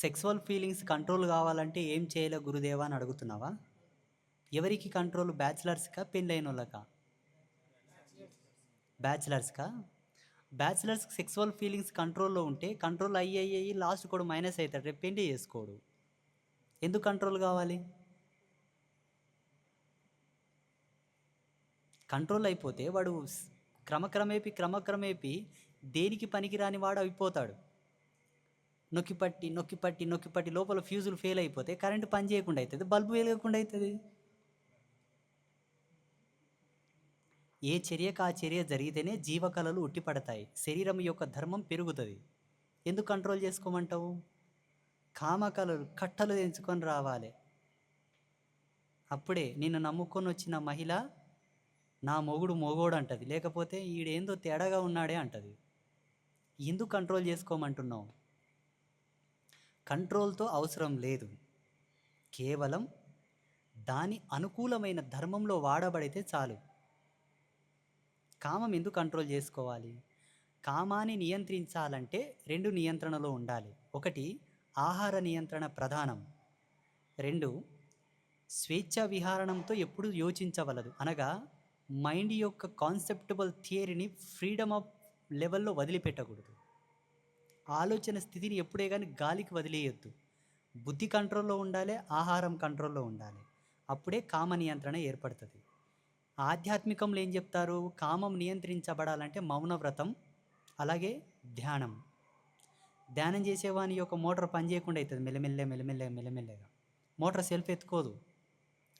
Sexual feelings control కావాలంటే ఏం చేయలే గురుదేవా అని అడుగుతున్నావా? ఎవరికి కంట్రోల్? బ్యాచిలర్స్కా? పెళ్ళైన వాళ్ళకా బ్యాచిలర్స్కా బ్యాచిలర్స్ సెక్సువల్ ఫీలింగ్స్ కంట్రోల్లో ఉంటే కంట్రోల్ అయ్యి అయ్యి లాస్ట్ కూడా మైనస్ అవుతాడు. రేపు పెళ్ళి చేసుకోడు. ఎందుకు కంట్రోల్ కావాలి? కంట్రోల్ అయిపోతే వాడు క్రమక్రమేపి క్రమక్రమేపి దేనికి పనికిరాని వాడు అయిపోతాడు. నొక్కిపట్టి నొక్కిపట్టి నొక్కి పట్టి నొక్కి పట్టి లోపల ఫ్యూజులు ఫెయిల్ అయిపోతే కరెంటు పని చేయకుండా అవుతుంది బల్బు వెలగకుండా అవుతుంది ఏ చర్యకు ఆ చర్య జరిగితేనే జీవకళలు ఉట్టిపడతాయి. శరీరం యొక్క ధర్మం పెరుగుతుంది. ఎందుకు కంట్రోల్ చేసుకోమంటావు? కామకళలు కట్టలు తెంచుకొని రావాలి. అప్పుడే నిన్ను నమ్ముకొని వచ్చిన మహిళ నా మొగుడు మొగోడు అంటది లేకపోతే ఈడేందో తేడాగా ఉన్నాడే అంటది. ఎందుకు కంట్రోల్ చేసుకోమంటున్నావు? కంట్రోల్తో అవసరం లేదు. కేవలం దాని అనుకూలమైన ధర్మంలో వాడబడితే చాలు. కామం ఎందుకు కంట్రోల్ చేసుకోవాలి? కామాన్ని నియంత్రించాలంటే రెండు నియంత్రణలో ఉండాలి. ఒకటి ఆహార నియంత్రణ ప్రధానం. రెండు స్వేచ్ఛ విహారణంతో ఎప్పుడు యోచించవలదు. అనగా మైండ్ యొక్క కాన్సెప్టబుల్ థియరీని ఫ్రీడమ్ ఆఫ్ లెవెల్లో వదిలిపెట్టకూడదు. ఆలోచన స్థితిని ఎప్పుడే కానీ గాలికి వదిలేయొద్దు. బుద్ధి కంట్రోల్లో ఉండాలి ఆహారం కంట్రోల్లో ఉండాలి. అప్పుడే కామ నియంత్రణ ఏర్పడుతుంది. ఆధ్యాత్మికంలో ఏం చెప్తారు? కామం నియంత్రించబడాలంటే మౌన వ్రతం అలాగే ధ్యానం. ధ్యానం చేసేవాని యొక్క మోటార్ పని చేయకుండా అవుతుంది మెల్లమెల్లె మెల్లమెల్లె మెల్లమెల్లెగా. Motor self ఎత్తుకోదు.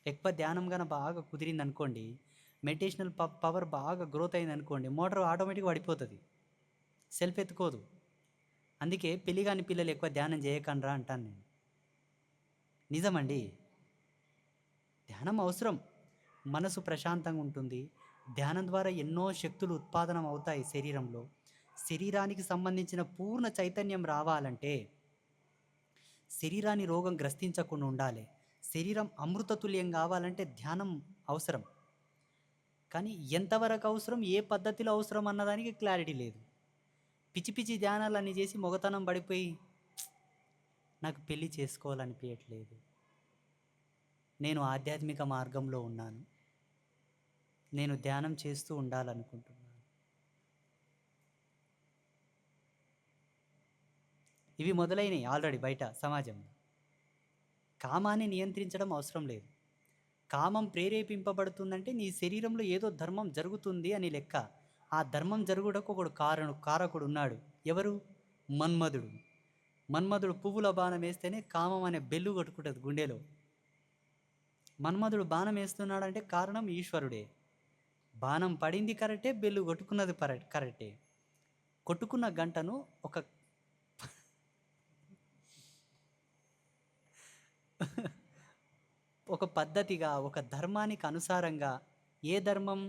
ఎక్కువ ధ్యానం కనుక బాగా కుదిరింది అనుకోండి మెడిటేషనల్ ప పవర్ బాగా గ్రోత్ అయింది అనుకోండి మోటార్ ఆటోమేటిక్గా పడిపోతుంది సెల్ఫ్ ఎత్తుకోదు. అందుకే పెళ్ళి కాని పిల్లలు ఎక్కువ ధ్యానం చేయకండ్రా అంటాను నేను. నిజమండి. ధ్యానం అవసరం. మనసు ప్రశాంతంగా ఉంటుంది. ధ్యానం ద్వారా ఎన్నో శక్తులు ఉత్పాదనం అవుతాయి శరీరంలో. శరీరానికి సంబంధించిన పూర్ణ చైతన్యం రావాలంటే శరీరాన్ని రోగం గ్రస్తించకుండా ఉండాలి. శరీరం అమృతతుల్యం కావాలంటే ధ్యానం అవసరం. కానీ ఎంతవరకు అవసరం ఏ పద్ధతిలో అవసరం అన్నదానికి క్లారిటీ లేదు. పిచ్చి పిచ్చి ధ్యానాలన్నీ చేసి మొగతనం పడిపోయి నాకు పెళ్ళి చేసుకోవాలనిపించట్లేదు నేను ఆధ్యాత్మిక మార్గంలో ఉన్నాను. నేను ధ్యానం చేస్తూ ఉండాలనుకుంటున్నాను. ఇవి మొదలైనవి ఆల్రెడీ బయట సమాజంలో. కామాన్ని నియంత్రించడం అవసరం లేదు. కామం ప్రేరేపింపబడుతుందంటే నీ శరీరంలో ఏదో ధర్మం జరుగుతుంది అని లెక్క ఆ ధర్మం జరుగుటకు ఒకడు కారణు కారకుడు ఉన్నాడు. ఎవరు? మన్మధుడు. మన్మధుడు పువ్వుల బాణం వేస్తేనే కామం అనే బెల్లు కొట్టుకుంటుంది గుండెలో. మన్మధుడు బాణం వేస్తున్నాడంటే కారణం ఈశ్వరుడే. బాణం పడింది కరెక్టే బెల్లు కొట్టుకున్నది కరెక్టే. కొట్టుకున్న గంటను ఒక ఒక పద్ధతిగా ఒక ధర్మానికి అనుసారంగా ఏ ధర్మం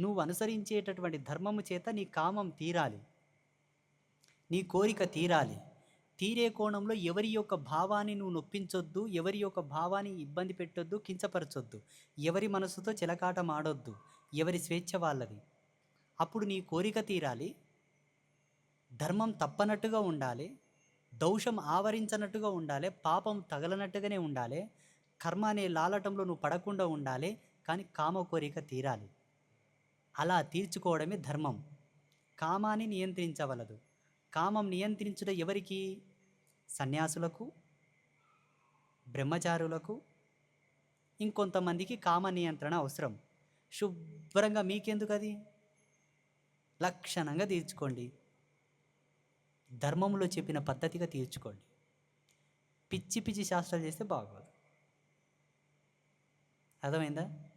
నువ్వు అనుసరించేటటువంటి ధర్మము చేత నీ కామం తీరాలి. నీ కోరిక తీరాలి. తీరే కోణంలో ఎవరి యొక్క భావాన్ని నువ్వు నొప్పించొద్దు ఎవరి యొక్క భావాన్ని ఇబ్బంది పెట్టొద్దు కించపరచొద్దు. ఎవరి మనసుతో చిలకాటం ఆడొద్దు ఎవరి స్వేచ్ఛ వాళ్ళది. అప్పుడు నీ కోరిక తీరాలి. ధర్మం తప్పనట్టుగా ఉండాలి. దౌషం ఆవరించనట్టుగా ఉండాలి. పాపం తగలనట్టుగానే ఉండాలి. కర్మ అనే లాలటంలో నువ్వు పడకుండా ఉండాలి. కానీ కామ కోరిక తీరాలి. అలా తీర్చుకోవడమే ధర్మం. కామాన్ని నియంత్రించవలదు. కామం నియంత్రించుట ఎవరికి? సన్యాసులకు బ్రహ్మచారులకు ఇంకొంతమందికి కామ నియంత్రణ అవసరం. శుభ్రంగా మీకెందుకు అది లక్షణంగా తీర్చుకోండి. ధర్మంలో చెప్పిన పద్ధతిగా తీర్చుకోండి. పిచ్చి పిచ్చి శాస్త్రాలు చేస్తే బాగోదు. అర్థమైందా?